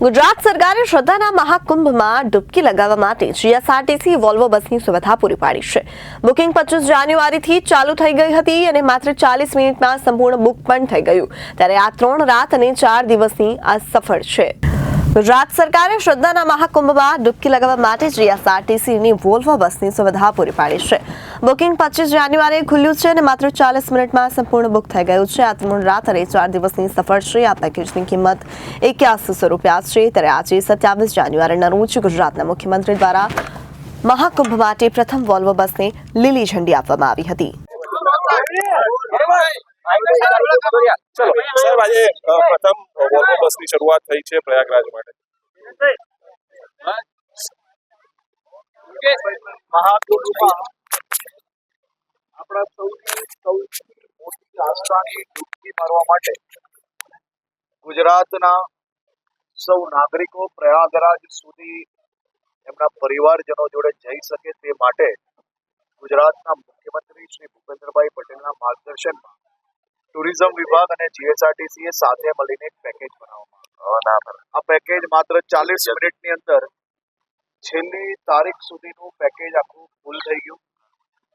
ગુજરાત સરકારે શ્રદ્ધાના મહાકુંભમાં ડૂબકી લગાવવા માટે જીએસઆરટીસી, વોલ્વો બસની સુવિધા પૂરી પાડી છે. બુકિંગ પચીસ જાન્યુઆરીથી ચાલુ થઈ ગઈ હતી અને માત્ર ચાલીસ મિનિટમાં સંપૂર્ણ બુક પણ થઈ ગયું. ત્યારે આ ત્રણ રાત અને ચાર દિવસની આ સફળ છે. ગુજરાત સરકારે શ્રદ્ધાના મહાકુંભમાં ડૂબકી લગાવવા માટે જીએસઆરટીસીની વોલ્વો બસની સુવિધા પૂરી પાડી છે. બુકિંગ પચીસ જાન્યુઆરીએ ખુલ્યું છે અને માત્ર ચાલીસ મિનિટમાં સંપૂર્ણ બુક થઈ ગયું છે. આ ત્રણ રાત અને ચાર દિવસની સફર છે. આ પેકેજની કિંમત એક્યાસીસો રૂપિયા છે. ત્યારે આજે સત્યાવીસ જાન્યુઆરીના રોજ ગુજરાતના મુખ્યમંત્રી દ્વારા મહાકુંભ માટે પ્રથમ વોલ્વો બસને લીલી ઝંડી આપવામાં આવી હતી. ચલો. સાહેબ, આજે પ્રથમ વોલ્વો બસની શરૂઆત થઈ છે પ્રયાગરાજ માટે ગુજરાતના સૌ નાગરિકો પ્રયાગરાજ સુધી એમના પરિવારજનો જોડે જઈ શકે તે માટે ગુજરાતના મુખ્યમંત્રી શ્રી ભૂપેન્દ્રભાઈ પટેલના માર્ગદર્શનમાં ટુરિઝમ વિભાગ અને જીએસઆરટીસી એ સાથે મળીને એક પેકેજ બનાવવામાં. આ પેકેજ માત્ર ચાલીસ મિનિટની અંદર છેલ્લી તારીખ સુધીનું પેકેજ આખું ફૂલ થઈ ગયું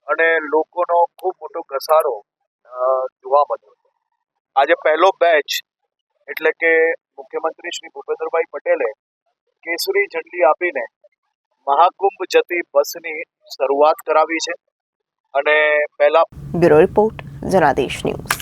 અને લોકોનો ખૂબ મોટો ઘસારો જોવા મળ્યો આજે પહેલો બેચ એટલે કે મુખ્યમંત્રી શ્રી ભૂપેન્દ્રભાઈ પટેલે કેસરી ઝંડી આપીને મહાકુંભ જતી બસની શરૂઆત કરાવી છે. અને પહેલા બ્યુરો રિપોર્ટ જનાદેશ ન્યૂઝ.